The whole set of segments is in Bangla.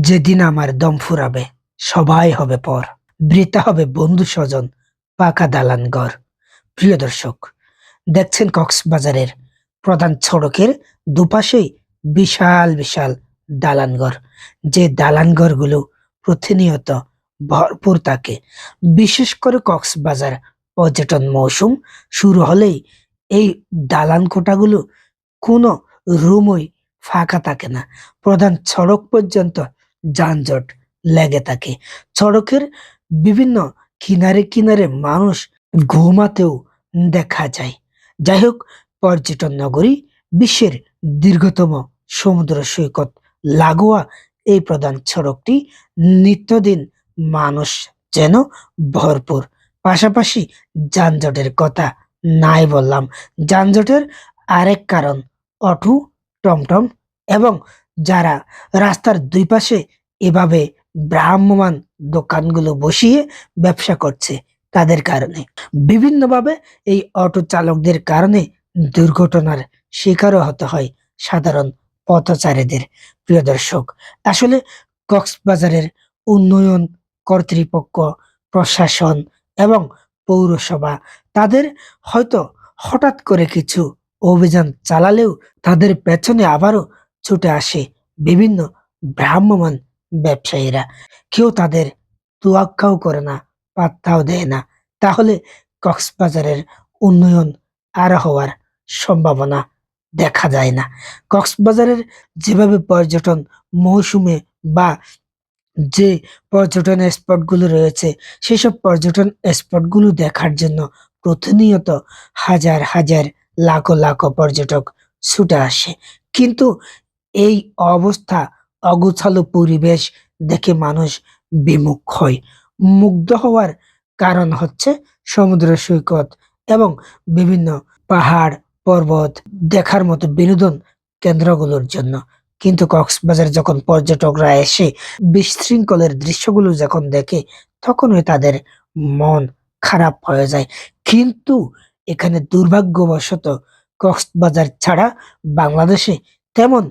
যেদিন আমার দম ফুরাবে, সবাই হবে পর। বৃতা হবে বন্ধু স্বজন, পাকা দালান ঘর প্রিয় দর্শক, দেখছেন কক্সবাজারের প্রধান সড়কের দুপাশেই বিশাল বিশাল দালানঘর। যে দালানঘরগুলো প্রতিনিয়ত ভরপুর থাকে। বিশেষ করে কক্সবাজার পর্যটন মৌসুম শুরু হলেই এই দালান কোটাগুলো কোনো রুমই ফাঁকা থাকে না। প্রধান সড়ক পর্যন্ত যানজট লেগে থাকে। সড়কের বিভিন্ন কিনারে কিনারে মানুষ ঘুমাতেও দেখা যায়। যাই হোক, পর্যটন নগরী বিশ্বের দীর্ঘতম সমুদ্র সৈকত লাগোয়া এই প্রধান সড়কটি নিত্যদিন মানুষ যেন ভরপুর। পাশাপাশি যানজটের কথা নাই বললাম। যানজটের আরেক কারণ, অটো, টমটম এবং যারা রাস্তার দুই পাশে এভাবে ভ্রাম্যমান দোকানগুলো বসিয়ে ব্যবসা করছে তাদের কারণে। বিভিন্নভাবে এই অটো চালকদের কারণে দুর্ঘটনার শিকারও হতে হয় সাধারণ পথচারীদের। প্রিয় দর্শক, আসলে কক্সবাজারের উন্নয়ন কর্তৃপক্ষ, প্রশাসন এবং পৌরসভা তাদের হয়তো হঠাৎ করে কিছু অভিযান চালালেও তাদের পেছনে আবারও ছুটে আসে বিভিন্ন ভ্রাম্যমান ব্যবসায়ীরা। কেউ তাদের তোয়াক্কাও করে না, পাত্তাও দেয় না। তাহলে কক্সবাজারের উন্নয়ন আর হওয়ার সম্ভাবনা দেখা যায় না। কক্সবাজারের যেভাবে পর্যটন মৌসুমে বা যে পর্যটন স্পটগুলো রয়েছে, সেসব পর্যটন স্পটগুলো দেখার জন্য প্রতিনিয়ত হাজার হাজার, লাখো লাখো পর্যটক ছুটে আসে। কিন্তু এই অবস্থা অগোছালো পরিবেশ দেখে মানুষ বিমুখ হয়। মুগ্ধ হওয়ার কারণ হচ্ছে সমুদ্র সৈকত এবং বিভিন্ন পাহাড়, পর্বত দেখার মতো বিনোদন কেন্দ্রগুলোর জন্য। কিন্তু কক্সবাজার যখন পর্যটকরা এসে বিশৃঙ্খলের দৃশ্যগুলো যখন দেখে, তখনই তাদের মন খারাপ হয়ে যায়। কিন্তু এখানে দুর্ভাগ্যবশত কক্সবাজার ছাড়া বাংলাদেশে তেমন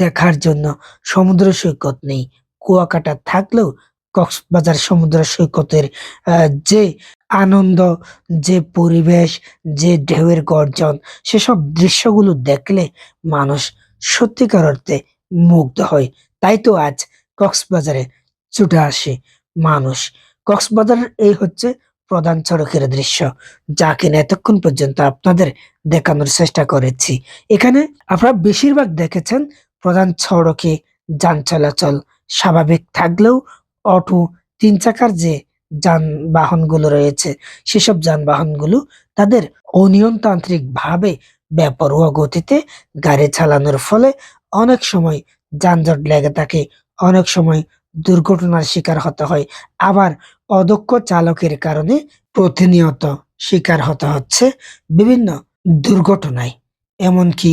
দেখার জন্য সমুদ্র সৈকত নেই। কুয়াকাটা থাকলেও কক্সবাজার সমুদ্র সৈকতের যে আনন্দ, যে পরিবেশ, যে ঢেউয়ের গর্জন, সেসব দৃশ্যগুলো দেখলে মানুষ সত্যিকার অর্থে মুগ্ধ হয়। তাই তো আজ কক্সবাজারে ছুটে আসে মানুষ। কক্সবাজারের এই হচ্ছে প্রধান সড়কের দৃশ্য, যা কিনা এতক্ষণ পর্যন্ত আপনাদের দেখানোর চেষ্টা করেছি। এখানে আপনারা বেশিরভাগ দেখেছেন প্রধান সড়কে যান চলাচল স্বাভাবিক থাকলেও অটো তিন চাকার যে যানবাহনগুলো রয়েছে, সেসব যানবাহনগুলো তাদের অনিয়মতান্ত্রিক ভাবে বেপরোয়া গতিতে গাড়ি চালানোর ফলে অনেক সময় যানজট লেগে থাকে, অনেক সময় দুর্ঘটনার শিকার হতে হয়। আবার অদক্ষ চালকের কারণে প্রতিনিয়ত শিকার হতে হচ্ছে বিভিন্ন দুর্ঘটনায়। এমনকি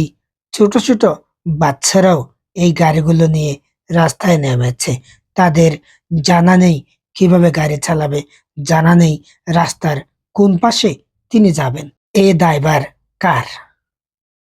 ছোট ছোট বাচ্চারাও এই গাড়িগুলো নিয়ে রাস্তায় নেমেছে। তাদের জানা নেই কীভাবে গাড়ি চালাবে, জানা নেই রাস্তার কোন পাশে তিনি যাবেন। এ দায়বার কার?